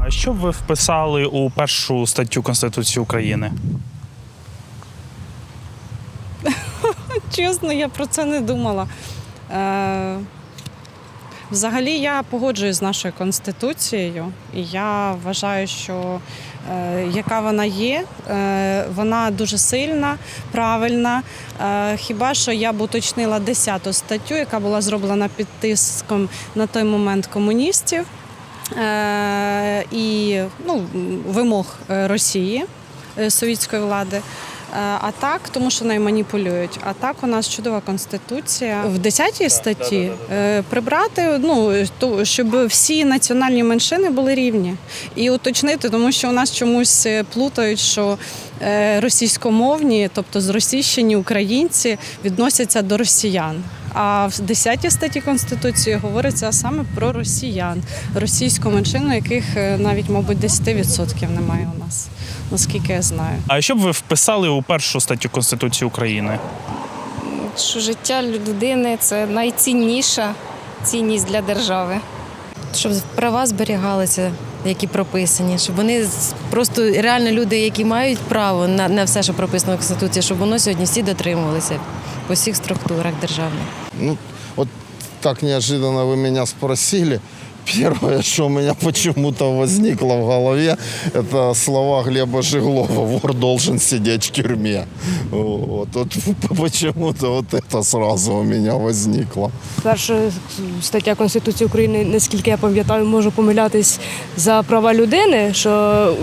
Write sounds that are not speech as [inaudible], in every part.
А що б ви вписали у першу статтю Конституції України? [laughs] Чесно, я про це не думала. Е, взагалі, я погоджуюсь з нашою конституцією, і я вважаю, що е, яка вона є, е, вона дуже сильна, правильна. Е, хіба що я б уточнила 10 статтю, яка була зроблена під тиском на той момент комуністів. Е, і ну, вимог е, Росії е, совітської влади. Е, А так, тому що нею маніпулюють. А так у нас чудова конституція. В 10 статті е, прибрати, ну ту- щоб всі національні меншини були рівні. І уточнити, тому що у нас чомусь е, плутають, що російськомовні, тобто зросійщені українці, відносяться до росіян. А в 10 статті Конституції говориться саме про росіян, російську меншину, яких е, навіть, мабуть, 10% немає у нас, наскільки я знаю. А що б ви вписали у першу статтю Конституції України? що життя людини це найцінніша цінність для держави. щоб права зберігалися, які прописані, щоб вони просто реально люди, які мають право на, на все, що прописано в Конституції, щоб воно сьогодні всі дотримувалися по всіх структурах державних. Ну, от так неожиданно ви мене спросили. Первое, что у меня [laughs] почему-то возникло в голове, это слова Глеба Жиглова «Вор должен сидеть в тюрьме». Вот, вот [laughs] почему-то вот это сразу у меня возникло. Перша стаття Конституції України, наскільки я пам'ятаю, можу помилятись за права людини, що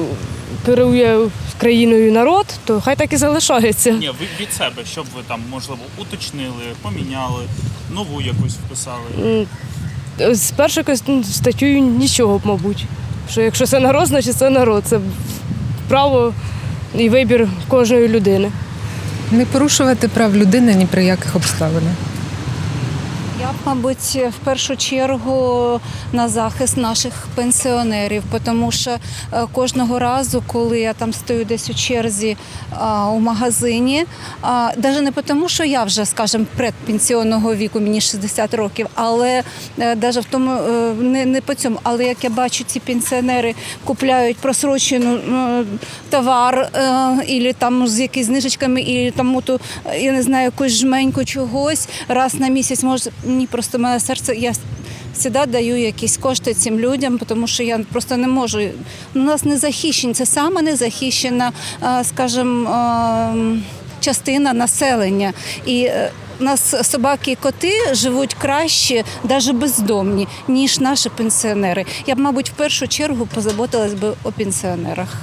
керує країною народ, то хай так і залишається. Ні, ви від себе, щоб ви там можливо уточнили, поміняли, нову якусь вписали. З першою статтю нічого, мабуть. Що якщо це народ, значить це народ. Це право і вибір кожної людини. Не порушувати прав людини ні при яких обставинах. Я мабуть, в першу чергу на захист наших пенсіонерів, тому що е, кожного разу, коли я там стою десь у черзі а, у магазині, а, навіть не тому, що я вже, скажімо, предпенсіонного віку, мені 60 років, але навіть в тому е, не, не по цьому. Але як я бачу, ці пенсіонери купляють просрочену е, товар е, і там з якись знижечками, і там ту, я не знаю, якусь жменьку чогось раз на місяць може мені просто моє серце. Я завжди даю якісь кошти цим людям, тому що я просто не можу. У нас не захищені, це саме незахищена, е, скажімо, е, частина населення. І е, у нас собаки і коти живуть краще, навіть бездомні, ніж наші пенсіонери. Я б, мабуть, в першу чергу позаботилась би о пенсіонерах.